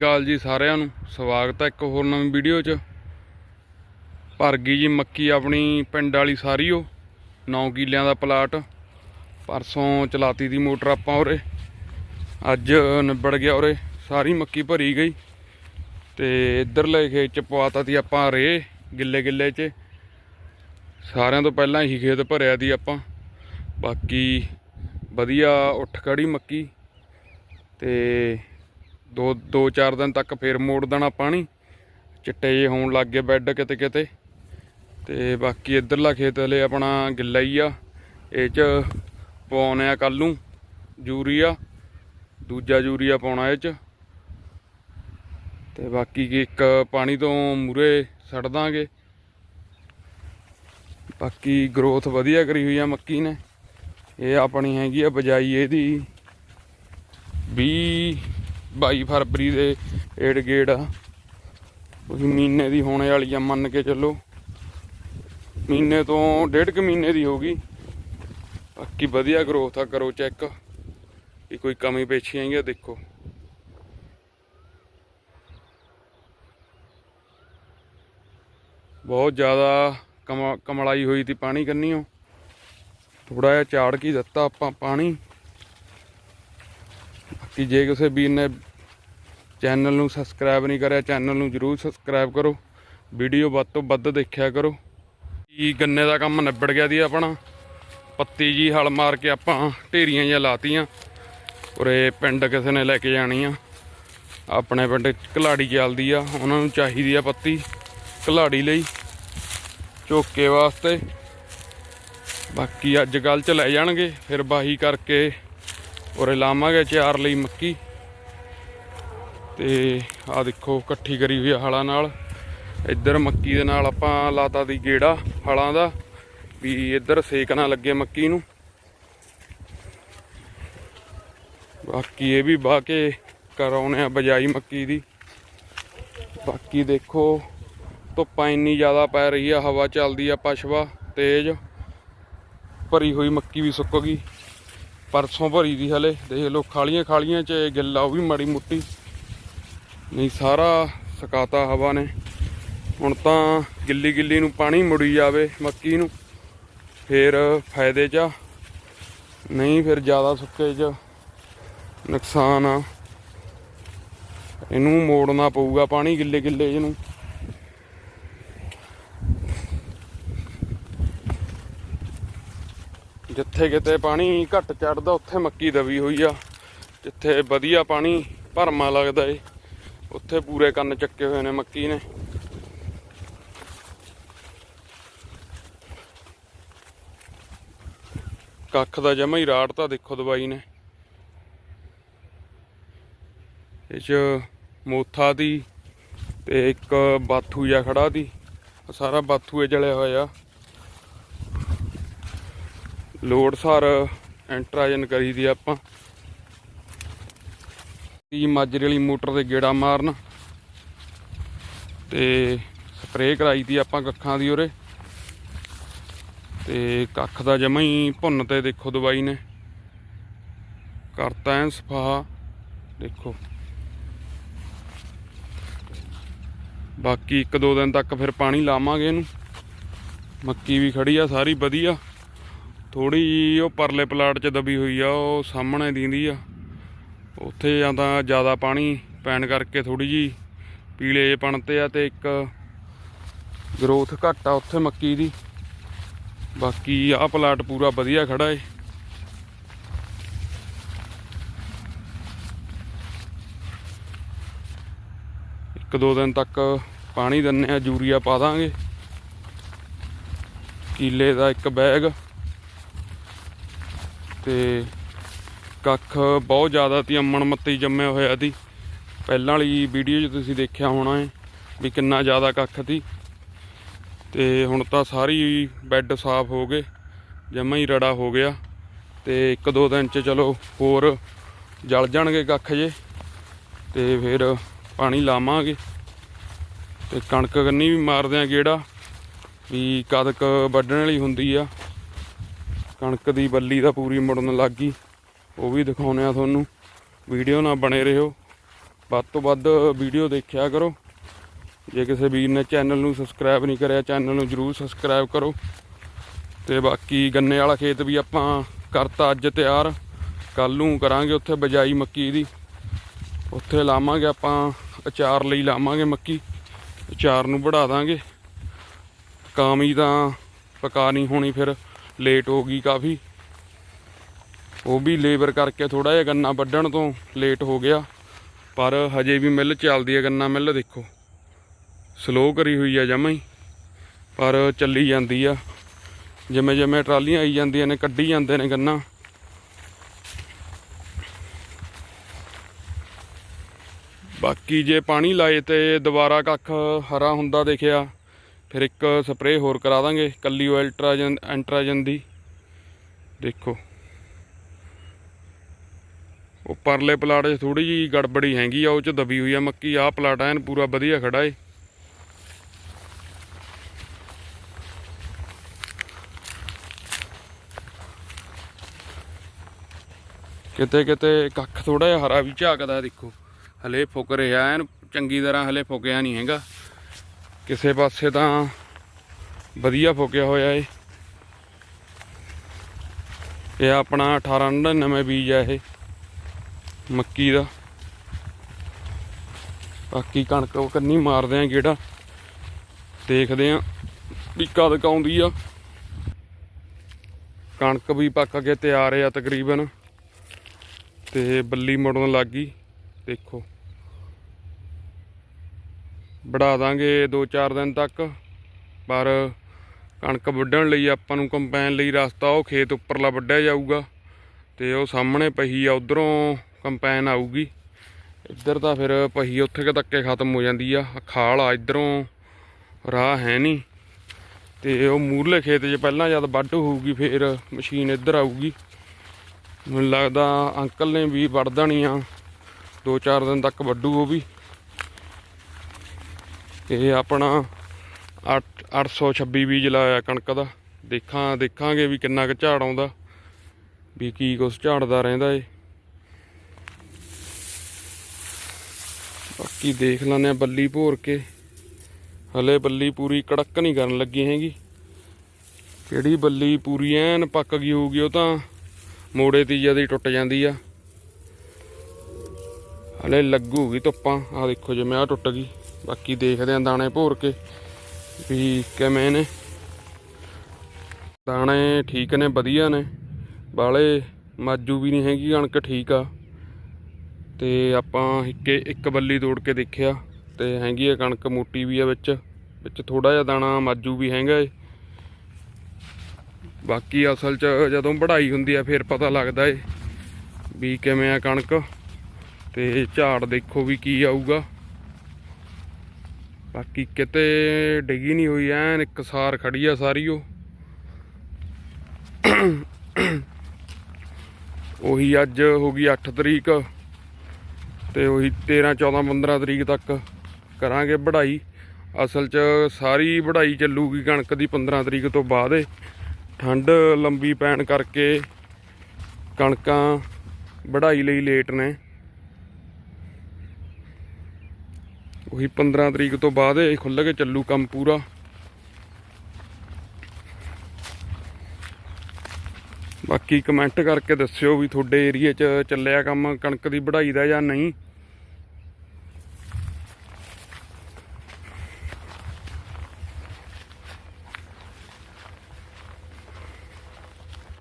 ਕਾਲ ਜੀ ਸਾਰਿਆਂ ਨੂੰ, ਸਵਾਗਤ ਹੈ ਇੱਕ ਹੋਰ ਨਵੀਂ ਵੀਡੀਓ 'ਚ। ਭਰ ਗਈ ਜੀ ਮੱਕੀ ਆਪਣੀ ਪਿੰਡ ਵਾਲੀ ਸਾਰੀ ਉਹ 9 ਕਿੱਲਿਆਂ ਦਾ ਪਲਾਟ। ਪਰਸੋਂ ਚਲਾਤੀ ਦੀ ਮੋਟਰ ਆਪਾਂ ਉਰੇ, ਅੱਜ ਨਿਬੜ ਗਿਆ ਉਰੇ, ਸਾਰੀ ਮੱਕੀ ਭਰੀ ਗਈ। ਤੇ ਇੱਧਰਲੇ ਖੇਤ ਚ ਪਵਾਤਾ ਤੀ ਆਪਾਂ ਰੇ ਗਿੱਲੇ ਗਿੱਲੇ 'ਚ। ਸਾਰਿਆਂ ਤੋਂ ਪਹਿਲਾਂ ਹੀ ਖੇਤ ਭਰਿਆ ਦੀ ਆਪਾਂ। ਬਾਕੀ ਵਧੀਆ ਉੱਠ ਖੜੀ ਮੱਕੀ। ਤੇ ਦੋ ਦੋ, ਚਾਰ ਦਿਨ ਤੱਕ ਫੇਰ ਮੋੜ ਦੇਣਾ ਪਾਣੀ। ਚਿੱਟੇ ਜਿਹੇ ਹੋਣ ਲੱਗ ਗਏ ਬੈੱਡ ਕਿਤੇ ਕਿਤੇ। ਤੇ ਬਾਕੀ ਇਧਰਲਾ ਖੇਤ ਹਲੇ ਆਪਣਾ ਗਿੱਲਾ ਹੀ ਆ। ਇਹ ਚ ਪਾਉਣੇ ਆ ਕੱਲ ਨੂੰ, ਯੂਰੀਆ। ਦੂਜਾ ਯੂਰੀਆ ਪਾਉਣਾ ਇਹ ਚ। ਤੇ ਬਾਕੀ ਕੀ ਇੱਕ ਪਾਣੀ ਤੋਂ ਮੂਰੇ ਛੱਡ ਦਾਂਗੇ। ਬਾਕੀ ਗਰੋਥ ਵਧੀਆ ਕਰੀ ਹੋਈ ਆ ਮੱਕੀ ਨੇ। ਇਹ ਆਪਣੀ ਹੈਗੀ ਆ ਬਜਾਈ ਇਹਦੀ। 20 22 ਫਰਵਰੀ ਦੇ ਏਡ ਗੇੜ ਆ। ਕੁਝ ਮਹੀਨੇ ਦੀ ਹੋਣੇ ਵਾਲੀ ਆ ਮੰਨ ਕੇ ਚੱਲੋ। ਮਹੀਨੇ ਤੋਂ ਡੇਢ ਕੁ ਮਹੀਨੇ ਦੀ ਹੋ ਗਈ। ਬਾਕੀ ਵਧੀਆ ਗਰੋਥ ਆ, ਕਰੋ ਚੈੱਕ ਕਿ ਕੋਈ ਕਮੀ ਪੇਸ਼ੀ ਆਈ ਆਈਆਂ ਦੇਖੋ। ਬਹੁਤ ਜ਼ਿਆਦਾ ਕਮ ਕਮਲਾਈ ਹੋਈ ਤੀ ਪਾਣੀ ਕੰਨੀਓ। ਥੋੜਾ ਜਿਹਾ ਝਾੜ ਕੀ ਦਿੱਤਾ ਆਪਾਂ ਪਾਣੀ। ਕਿ ਜੇ ਕਿਸੇ ਵੀਰ ਨੇ ਚੈਨਲ ਨੂੰ ਸਬਸਕ੍ਰਾਈਬ ਨਹੀਂ ਕਰਿਆ, ਚੈਨਲ ਨੂੰ ਜਰੂਰ ਸਬਸਕ੍ਰਾਈਬ ਕਰੋ। ਵੀਡੀਓ ਵੱਧ ਤੋਂ ਵੱਧ ਦੇਖਿਆ ਕਰੋ। ਕੀ ਗੰਨੇ ਦਾ ਕੰਮ ਨਿਬੜ ਗਿਆ ਦੀ ਆਪਣਾ? ਪੱਤੀ ਜੀ ਹਲ ਮਾਰ ਕੇ ਆਪਾਂ ਢੇਰੀਆਂ ਜਿਹਾ ਲਾਤੀਆਂ। ਉਰੇ ਪਿੰਡ ਕਿਸੇ ਨੇ ਲੈ ਕੇ ਜਾਣੀ ਆ। ਆਪਣੇ ਪਿੰਡ ਘਲਾੜੀ ਚੱਲਦੀ ਆ, ਉਹਨਾਂ ਨੂੰ ਚਾਹੀਦੀ ਆ ਪੱਤੀ ਘਲਾੜੀ ਲਈ ਝੋਕੇ ਵਾਸਤੇ। ਬਾਕੀ ਅੱਜ ਕੱਲ੍ਹ ਚ ਲੈ ਜਾਣਗੇ, ਫਿਰ ਬਾਹੀ ਕਰਕੇ ਔਰ ਲਾਵਾਂਗੇ ਚਾਰ ਲਈ ਮੱਕੀ। ਤੇ ਆ ਦੇਖੋ ਇਕੱਠੀ ਕਰੀ ਹੋਈ ਆ ਹਲਾਂ ਨਾਲ। ਇੱਧਰ ਮੱਕੀ ਦੇ ਨਾਲ ਆਪਾਂ ਲਾਤਾ ਦੀ ਗੇੜਾ ਹਲਾਂ ਦਾ, ਵੀ ਇੱਧਰ ਸੇਕ ਨਾ ਲੱਗੇ ਮੱਕੀ ਨੂੰ। ਬਾਕੀ ਇਹ ਵੀ ਬਾਹ ਕੇ ਕਰਾਉਣੇ ਆ ਬਜਾਈ ਮੱਕੀ ਦੀ। ਬਾਕੀ ਦੇਖੋ, ਧੁੱਪਾਂ ਇੰਨੀ ਜ਼ਿਆਦਾ ਪੈ ਰਹੀ ਆ, ਹਵਾ ਚੱਲਦੀ ਆ ਪਛਵਾ ਤੇਜ਼। ਭਰੀ ਹੋਈ ਮੱਕੀ ਵੀ ਸੁੱਕ ਗਈ। ਪਰਸੋਂ ਭਰੀ ਦੀ ਹਲੇ, ਦੇਖ ਲਓ, ਖਾਲੀਆਂ ਖਾਲੀਆਂ ਚ ਗਿੱਲਾ ਉਹ ਵੀ ਮਾੜੀ ਮੁੱਟੀ। ਨਹੀਂ, ਸਾਰਾ ਸਕਾਤਾ ਹਵਾ ਨੇ। ਹੁਣ ਤਾਂ ਗਿੱਲੀ ਗਿੱਲੀ ਨੂੰ ਪਾਣੀ ਮੁੜੀ ਜਾਵੇ ਮੱਕੀ ਨੂੰ, ਫੇਰ ਫਾਇਦੇ ਚ ਆ। ਨਹੀਂ, ਫਿਰ ਜ਼ਿਆਦਾ ਸੁੱਕੇ ਚ ਨੁਕਸਾਨ ਆ। ਇਹਨੂੰ ਮੋੜਨਾ ਪਊਗਾ ਪਾਣੀ ਗਿੱਲੇ ਗਿੱਲੇ ਜਿਹਨੂੰ। ਜਿੱਥੇ ਕਿਤੇ ਪਾਣੀ ਘੱਟ ਚੜਦਾ ਉੱਥੇ ਮੱਕੀ ਦਵੀ ਹੋਈ ਆ। ਜਿੱਥੇ ਵਧੀਆ ਪਾਣੀ ਭਰਮਾ ਲੱਗਦਾ ਏ, ਉੱਥੇ ਪੂਰੇ ਕੰਨ ਚੱਕੇ ਹੋਏ ਨੇ ਮੱਕੀ ਨੇ। ਕੱਖ ਦਾ ਜਮਾ ਹੀ ਰਾੜ ਤਾਂ ਦੇਖੋ ਦਵਾਈ ਨੇ। ਇਹ ਚ ਮੋਥਾ ਦੀ ਤੇ ਇੱਕ ਬਾਥੂ ਜਿਹਾ ਖੜਾ ਦੀ ਸਾਰਾ ਬਾਥੂ ਇਹ ਜਲਿਆ ਹੋਇਆ। ਲੋਡ ਸਾਰ ਐਂਟਰਾਜਨ ਕਰੀ ਦੀ ਆਪਾਂ। ਤੀ ਮਾਜਰੇ ਵਾਲੀ ਮੋਟਰ ਤੇ ਗੇੜਾ ਮਾਰਨ। ਤੇ ਸਪਰੇਅ ਕਰਾਈ ਦੀ ਆਪਾਂ ਕੱਖਾਂ ਦੀ ਉਰੇ। ਤੇ ਕੱਖ ਦਾ ਜਮਾ ਹੀ ਭੁੰਨ ਤੇ ਦੇਖੋ ਦਵਾਈ ਨੇ। ਕਰਤਾ ਐਨ ਸਫਾ। ਦੇਖੋ। ਬਾਕੀ ਇੱਕ ਦੋ ਦਿਨ ਤੱਕ ਫਿਰ ਪਾਣੀ ਲਾਵਾਂਗੇ ਇਹਨੂੰ। ਮੱਕੀ ਵੀ ਖੜੀ ਆ, ਸਾਰੀ ਵਧੀਆ। ਥੋੜੀ ਜਿਹੀ ਉਹ ਪਰਲੇ ਪਲਾਟ 'ਚ ਦਬੀ ਹੋਈ ਆ, ਉਹ ਸਾਹਮਣੇ ਦੀਂਦੀ ਆ। ਉੱਥੇ ਜਾਂ ਤਾਂ ਜ਼ਿਆਦਾ ਪਾਣੀ ਪੈਣ ਕਰਕੇ ਥੋੜੀ ਜੀ ਪੀਲੇ ਜਿਹੇ ਪਣ ਤੇ ਆ ਤੇ ਇੱਕ ਗਰੋਥ ਘੱਟ ਆ ਉੱਥੇ ਮੱਕੀ ਦੀ। ਬਾਕੀ ਆਹ ਪਲਾਟ ਪੂਰਾ ਵਧੀਆ ਖੜਾ ਏ। ਇੱਕ ਦੋ ਦਿਨ ਤੱਕ ਪਾਣੀ ਦਿੰਨੇ ਆ, ਯੂਰੀਆ ਪਾ ਦਾਂਗੇ। ਕੀਲੇ ਦਾ ਇੱਕ ਬੈਗ। ਤੇ ਕੱਖ ਬਹੁਤ ਜ਼ਿਆਦਾ ਤੀ ਅੰਮਣ ਮੱਤੀ ਜੰਮਿਆ ਹੋਇਆ ਸੀ ਪਹਿਲਾਂ ਵਾਲੀ ਵੀਡੀਓ 'ਚ ਤੁਸੀਂ ਦੇਖਿਆ ਹੋਣਾ ਹੈ ਵੀ ਕਿੰਨਾ ਜ਼ਿਆਦਾ ਕੱਖ ਸੀ ਤੇ ਹੁਣ ਤਾਂ ਸਾਰੀ ਬੈੱਡ ਸਾਫ਼ ਹੋ ਗਏ, ਜਮਾ ਹੀ ਰੜਾ ਹੋ ਗਿਆ। ਤੇ ਇੱਕ ਦੋ ਦਿਨ 'ਚ ਚਲੋ ਹੋਰ ਜਲ ਜਾਣਗੇ ਕੱਖ ਜੇ। ਤੇ ਫਿਰ ਪਾਣੀ ਲਾਵਾਂਗੇ। ਤੇ ਕਣਕ ਕੰਨੀ ਵੀ ਮਾਰਦੇ ਆ ਗੇੜਾ, ਵੀ ਕਦ ਕ ਵੱਢਣ ਵਾਲੀ ਹੁੰਦੀ ਆ। ਕਣਕ ਦੀ ਬੱਲੀ ਤਾਂ ਪੂਰੀ ਮੁੜਨ ਲੱਗ ਗਈ। ਉਹ ਵੀ ਦਿਖਾਉਨੇ ਆ ਤੁਹਾਨੂੰ। ਵੀਡੀਓ ਨਾਲ ਬਣੇ ਰਹੋ। ਵੱਧ ਤੋਂ ਵੱਧ ਵੀਡੀਓ ਦੇਖਿਆ ਕਰੋ। ਜੇ ਕਿਸੇ ਵੀਰ ਨੇ ਚੈਨਲ ਨੂੰ ਸਬਸਕ੍ਰਾਈਬ ਨਹੀਂ ਕਰਿਆ, ਚੈਨਲ ਨੂੰ ਜਰੂਰ ਸਬਸਕ੍ਰਾਈਬ ਕਰੋ। ਤੇ ਬਾਕੀ ਗੰਨੇ ਵਾਲਾ ਖੇਤ ਵੀ ਆਪਾਂ ਕਰਤਾ ਅੱਜ ਤਿਆਰ। ਕੱਲ ਨੂੰ ਕਰਾਂਗੇ ਉੱਥੇ ਬਜਾਈ ਮੱਕੀ ਦੀ। ਉੱਥੇ ਲਾਵਾਂਗੇ ਆਪਾਂ, ਅਚਾਰ ਲਈ ਲਾਵਾਂਗੇ ਮੱਕੀ। ਅਚਾਰ ਨੂੰ ਵਧਾ ਦਾਂਗੇ। ਕਾਮੀ ਤਾਂ ਪਕਾ ਨਹੀਂ ਹੋਣੀ ਫਿਰ। ਲੇਟ ਹੋ ਗਈ ਕਾਫੀ। ਉਹ ਵੀ ਲੇਬਰ ਕਰਕੇ ਥੋੜਾ ਜਿਹਾ ਗੰਨਾ ਵੱਢਣ ਤੋਂ ਲੇਟ ਹੋ ਗਿਆ। ਪਰ ਹਜੇ ਵੀ ਮਿੱਲ ਚੱਲਦੀ ਹੈ ਗੰਨਾ ਮਿੱਲ ਦੇਖੋ। ਸਲੋ ਕਰੀ ਹੋਈ ਆ ਜਮਾਂ ਹੀ। ਪਰ ਚੱਲੀ ਜਾਂਦੀ ਆ। ਜਿਵੇਂ ਜਿਵੇਂ ਟਰਾਲੀਆਂ ਆਈ ਜਾਂਦੀਆਂ ਨੇ, ਕੱਢੀ ਜਾਂਦੇ ਨੇ ਗੰਨਾ। ਬਾਕੀ ਜੇ ਪਾਣੀ ਲਾਏ ਤੇ ਦੁਬਾਰਾ ਕੱਖ ਹਰਾ ਹੁੰਦਾ ਦੇਖਿਆ। ਫਿਰ ਇੱਕ ਸਪਰੇਅ ਹੋਰ ਕਰਾ ਦਾਂਗੇ, ਕੱਲੀ ਉਹ ਅਲਟਰਾਜਨ ਐਂਟਰਾਜਨ ਦੀ। ਦੇਖੋ। ਉਹ ਪਰਲੇ ਪਲਾਟ 'ਚ ਥੋੜੀ ਜੀ ਗੜਬੜੀ ਹੈਗੀ ਆ, ਉਹ 'ਚ ਦਬੀ ਹੋਈ ਆ ਮੱਕੀ, ਆਹ ਪਲਾਟ ਐਨ ਪੂਰਾ ਵਧੀਆ ਖੜਾ ਏ। ਕਿਤੇ ਕਿਤੇ ਕੱਖ ਥੋੜਾ ਜਿਹਾ ਹਰਾ ਵੀ ਝਾਕਦਾ ਦੇਖੋ। ਹਲੇ ਫੁੱਕ ਰਿਹਾ ਐਨ, ਚੰਗੀ ਤਰ੍ਹਾਂ ਹਲੇ ਫੁੱਕਿਆ ਨਹੀਂ ਹੈਗਾ। ਕਿਸੇ ਪਾਸੇ ਤਾਂ ਵਧੀਆ ਫੁੱਕਿਆ ਹੋਇਆ ਏ। ਇਹ ਆਪਣਾ 1899 ਬੀਜ ਆ ਇਹ, ਮੱਕੀ ਦਾ। ਬਾਕੀ ਕਣਕ ਉਹ ਕੰਨੀ ਮਾਰਦੇ ਆ ਗੇੜਾ, ਦੇਖਦੇ ਆ ਵੀ ਕਦ ਕ ਆ। ਕਣਕ ਵੀ ਪੱਕ ਕੇ ਤਿਆਰ ਆ ਤਕਰੀਬਨ, ਤੇ ਬੱਲੀ ਮੁੜਨ ਲੱਗ ਗਈ, ਦੇਖੋ। ਬੜਾ ਦਾਂਗੇ 2-4 ਦਿਨ ਤੱਕ। ਪਰ ਕਣਕ ਵੱਢਣ ਲਈ ਆਪਾਂ ਨੂੰ ਕੰਪੈਨ ਲਈ ਰਸਤਾ ਉਹ ਖੇਤ ਉੱਪਰਲਾ ਵੱਢਿਆ ਜਾਊਗਾ ਤੇ ਉਹ ਸਾਹਮਣੇ ਪਹੀ ਆ, ਉਧਰੋਂ ਕੰਪੈਨ ਆਊਗੀ। ਇੱਧਰ ਤਾਂ ਫਿਰ ਪਹੀ ਉੱਥੇ ਕੁ ਤੱਕੇ ਖਤਮ ਹੋ ਜਾਂਦੀ ਆ। ਖਾਲ ਆ, ਇੱਧਰੋਂ ਰਾਹ ਹੈ ਨਹੀਂ। ਤੇ ਉਹ ਮੂਰਲੇ ਖੇਤ 'ਚ ਪਹਿਲਾਂ ਜਦ ਵੱਢ ਹੋਊਗੀ, ਫਿਰ ਮਸ਼ੀਨ ਇੱਧਰ ਆਊਗੀ। ਮੈਨੂੰ ਲੱਗਦਾ ਅੰਕਲ ਨੇ ਵੀ ਵੱਢ ਦੇਣੀ ਆ। 2-4 ਦਿਨ ਤੱਕ ਵੱਢੂ ਉਹ ਵੀ। ਇਹ ਆਪਣਾ 8 826 ਬੀਜ ਲਾਇਆ ਕਣਕ ਦਾ। ਦੇਖਾਂ, ਦੇਖਾਂਗੇ ਵੀ ਕਿੰਨਾ ਕੁ ਝਾੜ ਆਉਂਦਾ, ਵੀ ਕੀ ਕੁਛ ਝਾੜਦਾ ਰਹਿੰਦਾ ਏ। ਬਾਕੀ ਦੇਖ ਲੈਂਦੇ ਆ ਬੱਲੀ ਭੋਰ ਕੇ। ਹਲੇ ਬੱਲੀ ਪੂਰੀ ਕੜਕ ਨਹੀਂ ਕਰਨ ਲੱਗੀ ਹੈਗੀ। ਕਿਹੜੀ ਬੱਲੀ ਪੂਰੀ ਐਨ ਪੱਕ ਗਈ ਹੋਊਗੀ ਉਹ ਤਾਂ ਮੋੜੇ ਤੇ ਜਦ ਹੀ ਟੁੱਟ ਜਾਂਦੀ ਆ। ਹਲੇ ਲੱਗੂਗੀ ਧੁੱਪਾਂ। ਆ ਦੇਖੋ ਜਿਵੇਂ ਆ ਟੁੱਟ ਗਈ। ਬਾਕੀ ਦੇਖਦੇ ਆ ਦਾਣੇ ਭੋਰ ਕੇ ਵੀ ਕਿਵੇਂ ਨੇ। ਦਾਣੇ ਠੀਕ ਨੇ, ਵਧੀਆ ਨੇ। ਬਾਲੇ ਮਾਜੂ ਵੀ ਨਹੀਂ ਹੈਗੀ, ਕਣਕ ਠੀਕ ਆ। ਤੇ ਆਪਾਂ ਇੱਕ ਇੱਕ ਬੱਲੀ ਤੋੜ ਕੇ ਦੇਖਿਆ ਤੇ ਹੈਗੀ ਆ ਕਣਕ ਮੋਟੀ ਵੀ ਆ ਵਿੱਚ। ਵਿੱਚ ਥੋੜਾ ਜਿਹਾ ਦਾਣਾ ਮਾਜੂ ਵੀ ਹੈਗਾ ਏ। ਬਾਕੀ ਅਸਲ 'ਚ ਜਦੋਂ ਵਢਾਈ ਹੁੰਦੀ ਆ, ਫਿਰ ਪਤਾ ਲੱਗਦਾ ਏ ਵੀ ਕਿਵੇਂ ਆ ਕਣਕ। ਤੇ ਝਾੜ ਦੇਖੋ ਵੀ ਕੀ ਆਊਗਾ। ਬਾਕੀ ਕਿਤੇ ਡਿੱਗੀ ਨਹੀਂ ਹੋਈ, ਐਨ ਇੱਕ ਸਾਰ ਖੜੀ ਆ ਸਾਰੀ ਉਹ। ਉਹੀ ਅੱਜ ਹੋ ਗਈ 8 ਤਰੀਕ ਤੇ ਉਹੀ 13 14 15 ਤਰੀਕ ਤੱਕ ਕਰਾਂਗੇ ਵਢਾਈ। ਅਸਲ 'ਚ ਸਾਰੀ ਵਢਾਈ ਚੱਲੂਗੀ ਕਣਕ ਦੀ 15 ਤਰੀਕ ਤੋਂ ਬਾਅਦ ਠੰਡ ਲੰਬੀ ਪੈਣ ਕਰਕੇ ਕਣਕਾਂ ਵਢਾਈ ਲਈ ਲੇਟ ਨੇ। ਉਹੀ 15 ਤਰੀਕ ਤੋਂ ਬਾਅਦ ਇਹ ਖੁੱਲ੍ਹ ਕੇ ਚੱਲੂ ਕੰਮ ਪੂਰਾ। ਬਾਕੀ ਕਮੈਂਟ ਕਰਕੇ ਦੱਸਿਓ ਵੀ ਤੁਹਾਡੇ ਏਰੀਏ 'ਚ ਚੱਲਿਆ ਕੰਮ, ਕਣਕ ਦੀ ਵਢਾਈ ਦਾ ਜਾਂ ਨਹੀਂ।